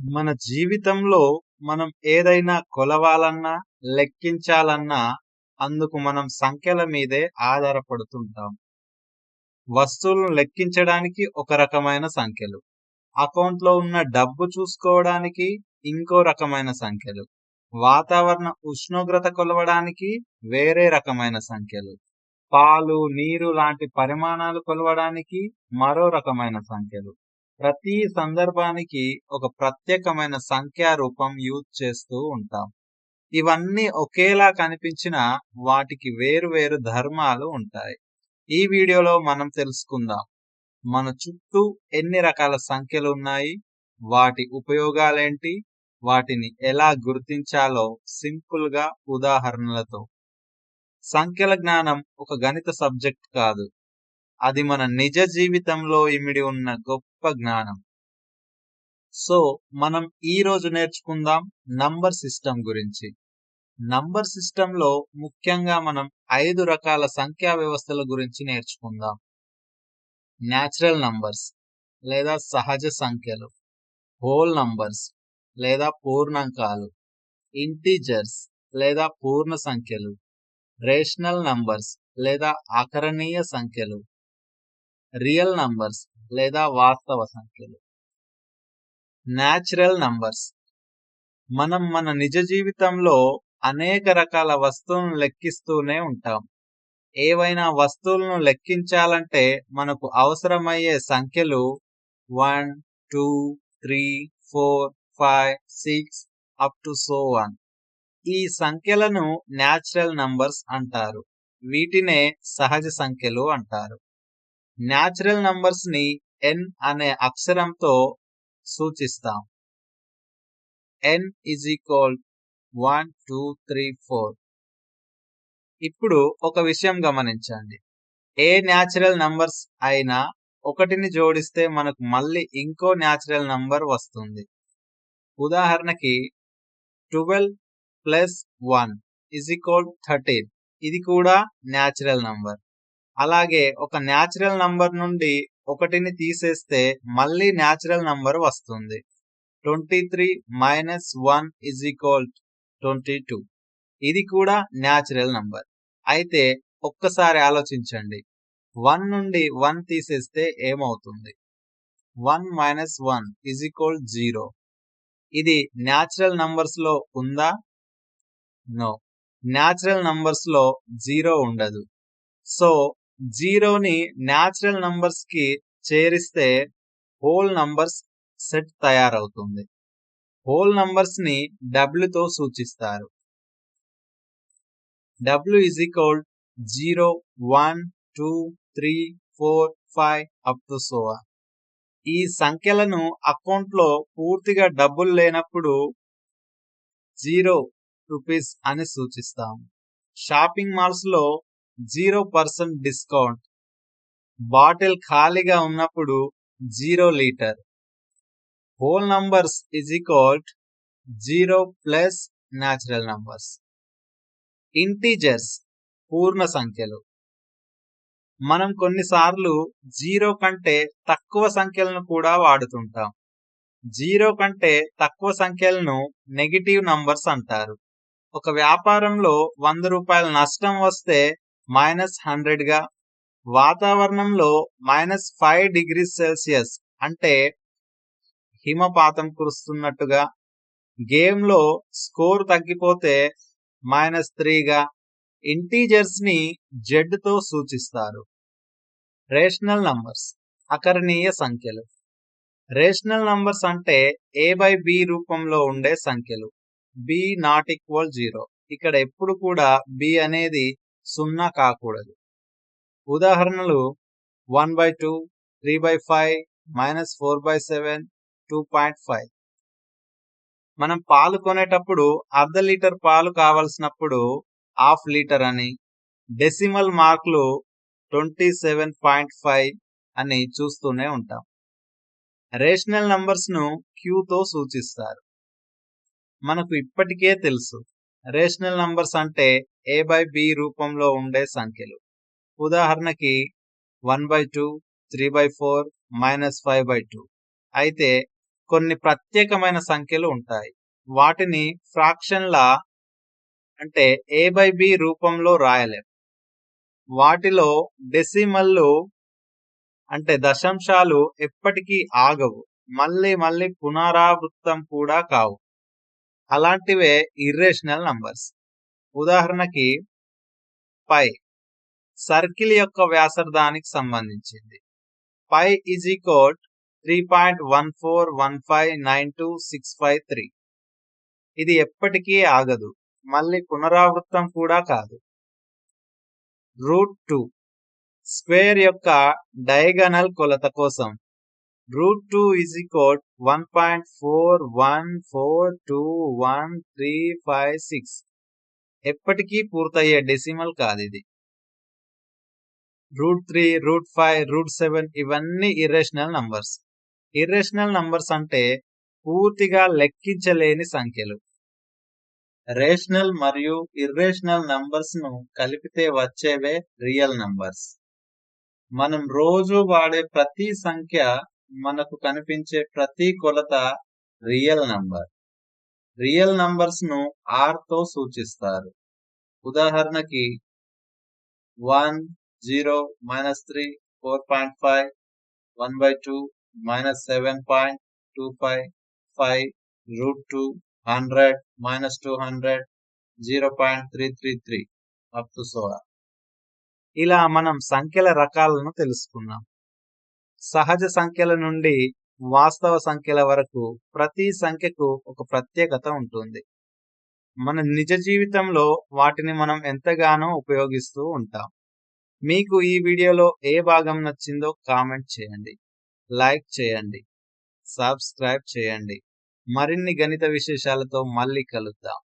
మన జీవితంలో మనం ఏదైనా కొలవాలన్నా, లెక్కించాలన్నా అందుకు మనం సంఖ్యల మీదే ఆధారపడుతుంటాం. వస్తువులను లెక్కించడానికి ఒక రకమైన సంఖ్యలు, అకౌంట్‌లో ఉన్న డబ్బు చూసుకోవడానికి ఇంకో రకమైన సంఖ్యలు, వాతావరణ ఉష్ణోగ్రత కొలవడానికి వేరే రకమైన సంఖ్యలు, పాలు, నీరు లాంటి పరిమాణాలు కొలవడానికి మరో రకమైన సంఖ్యలు. ప్రతి సందర్భానికి ఒక ప్రత్యేకమైన సంఖ్యా రూపం యూజ్ చేస్తూ ఉంటాం. ఇవన్నీ ఒకేలా కనిపించిన వాటికి వేరు వేరు ధర్మాలు ఉంటాయి. ఈ వీడియోలో మనం తెలుసుకుందాం. మన చుట్టూ ఎన్ని రకాల సంఖ్యలు ఉన్నాయి? వాటి ఉపయోగాలేంటి? వాటిని ఎలా గుర్తించాలో సింపుల్‌గా ఉదాహరణలతో. సంఖ్యల జ్ఞానం ఒక గణిత సబ్జెక్ట్ కాదు. అది మన నిజ జీవితంలో ఇమిడి ఉన్న గొప్ప జ్ఞానం. సో, మనం ఈరోజు నేర్చుకుందాం నంబర్ సిస్టమ్ గురించి. నంబర్ సిస్టంలో ముఖ్యంగా మనం ఐదు రకాల సంఖ్యా వ్యవస్థల గురించి నేర్చుకుందాం. న్యాచురల్ నంబర్స్ లేదా సహజ సంఖ్యలు, హోల్ నంబర్స్ లేదా పూర్ణాంకాలు, ఇంటీజర్స్ లేదా పూర్ణ సంఖ్యలు, రేషనల్ నంబర్స్ లేదా ఆకరణీయ సంఖ్యలు, రియల్ నంబర్స్ లేదా వాస్తవ సంఖ్యలు. న్యాచురల్ నంబర్స్ మనం మన నిజ జీవితంలో అనేక రకాల వస్తువులను లెక్కిస్తూనే ఉంటాం. ఏవైనా వస్తువులను లెక్కించాలంటే మనకు అవసరమయ్యే సంఖ్యలు 1, 2, 3, 4, 5, 6 అప్ టు సో వన్ ఈ సంఖ్యలను న్యాచురల్ నంబర్స్ అంటారు. వీటినే సహజ సంఖ్యలు అంటారు. న్యాచురల్ నంబర్స్ని ఎన్ అనే అక్షరంతో సూచిస్తాం. N is equal one two three four ఇప్పుడు ఒక విషయం గమనించండి. ఏ న్యాచురల్ నంబర్స్ అయినా ఒకటిని జోడిస్తే మనకు మళ్ళీ ఇంకో న్యాచురల్ నంబర్ వస్తుంది. ఉదాహరణకి 12 ప్లస్ 1 13 ఇది కూడా న్యాచురల్ నంబర్. అలాగే ఒక న్యాచురల్ నంబర్ నుండి ఒకటిని తీసేస్తే మళ్ళీ న్యాచురల్ నంబర్ వస్తుంది. 23 మైనస్ 1 22 ఇది కూడా న్యాచురల్ నంబర్. అయితే ఒక్కసారి ఆలోచించండి. వన్ నుండి వన్ తీసేస్తే ఏమవుతుంది? వన్ మైనస్ 1 0 ఇది న్యాచురల్ నంబర్స్లో ఉందా? నో. న్యాచురల్ నంబర్స్లో లో 0 ఉండదు. సో, జీరోని న్యాచురల్ నంబర్స్కి చేరిస్తే హోల్ నంబర్స్ సెట్ తయారవుతుంది. హోల్ నంబర్స్ని w తో సూచిస్తారు. w 0, 1, 2, 3, 4, 5 అప్ టు సో ఈ సంఖ్యలను అకౌంట్‌లో పూర్తిగా డబ్బులు లేనప్పుడు జీరో రూపీస్ అని సూచిస్తాం షాపింగ్ మాల్స్‌లో జీరో పర్సెంట్ డిస్కౌంట్. బాటిల్ ఖాళీగా ఉన్నప్పుడు zero litre. Whole numbers 0 plus natural numbers. Integers పూర్ణ సంఖ్యలు. మనం కొన్నిసార్లు జీరో కంటే తక్కువ సంఖ్యలను కూడా వాడుతుంటాం. జీరో కంటే తక్కువ సంఖ్యలను నెగిటివ్ నంబర్స్ అంటారు. ఒక వ్యాపారంలో వంద రూపాయల నష్టం వస్తే మైనస్ 100 గా, వాతావరణంలో మైనస్ ఫైవ్ డిగ్రీస్ సెల్సియస్ అంటే హిమపాతం కురుస్తున్నట్టుగా, గేమ్‌లో స్కోర్ తగ్గిపోతే మైనస్ 3 గా, ఇంటిజర్స్ని z తో సూచిస్తారు. రేషనల్ నంబర్స్ అకరణీయ సంఖ్యలు. రేషనల్ నంబర్స్ అంటే ఏ బై బి రూపంలో ఉండే సంఖ్యలు. బి నాట్ ఈక్వల్ జీరో ఇక్కడ ఎప్పుడు కూడా బి అనేది సున్నా కాకూడదు. ఉదాహరణలు 1/2, 3/5, మైనస్ 4/7, 2.5 మనం పాలు కొనేటప్పుడు అర్ధ లీటర్ పాలు కావలసినప్పుడు హాఫ్ లీటర్ అని, డెసిమల్ మార్కులు 27.5 అని చూస్తూనే ఉంటాం. రేషనల్ నంబర్స్ను క్యూతో సూచిస్తారు. మనకు ఇప్పటికే తెలుసు రేషనల్ నంబర్స్ అంటే ఏ బై బి రూపంలో ఉండే సంఖ్యలు. ఉదాహరణకి 1/2, 3/4, మైనస్ 5/2 అయితే కొన్ని ప్రత్యేకమైన సంఖ్యలు ఉంటాయి. వాటిని ఫ్రాక్షన్ల అంటే ఏ బై బి రూపంలో రాయలేం. వాటిలో డెసిమల్లు అంటే దశాంశాలు ఎప్పటికీ ఆగవు. మళ్ళీ మళ్ళీ పునరావృతం కూడా కావు. అలాంటివే ఇర్రేషనల్ నంబర్స్ ఉదాహరణకి పై సర్కిల్ యొక్క వ్యాసార్థానికి సంబంధించింది. Pi is equal three point one four one five nine two six five three ఇది ఎప్పటికీ ఆగదు. మళ్ళీ పునరావృతం కూడా కాదు. రూట్ టూ స్క్వేర్ యొక్క డయగనల్ కొలత కోసం root two is equal one point four one four two one three five six. ఎప్పటికీ పూర్తయ్యే డెసిమల్ కాదు ఇది. Root three root five root seven ఇవన్నీ ఇర్రేషనల్ నంబర్స్ ఇర్రేషనల్ నంబర్స్ అంటే పూర్తిగా లెక్కించలేని సంఖ్యలు. రేషనల్ మరియు ఇర్రేషనల్ నంబర్స్ను కలిపితే వచ్చేవే రియల్ నంబర్స్ మనం రోజు వాడే ప్రతి సంఖ్య మనకు కనిపించే ప్రతి కొలత రియల్ నంబర్. రియల్ నంబర్స్ను ఆర్తో సూచిస్తారు. ఉదాహరణకి one zero minus three four point five one by two minus seven point two five five root two hundred minus two hundred zero point three three three up to so ఇలా మనం సంఖ్యల రకాలను తెలుసుకున్నాం. సహజ సంఖ్యల నుండి వాస్తవ సంఖ్యల వరకు ప్రతి సంఖ్యకు ఒక ప్రత్యేకత ఉంటుంది. మన నిజ జీవితంలో వాటిని మనం ఎంతగానో ఉపయోగిస్తూ ఉంటాం. మీకు ఈ వీడియోలో ఏ భాగం నచ్చిందో కామెంట్ చేయండి. లైక్ చేయండి. సబ్స్క్రైబ్ చేయండి. మరిన్ని గణిత విశేషాలతో మళ్ళీ కలుద్దాం.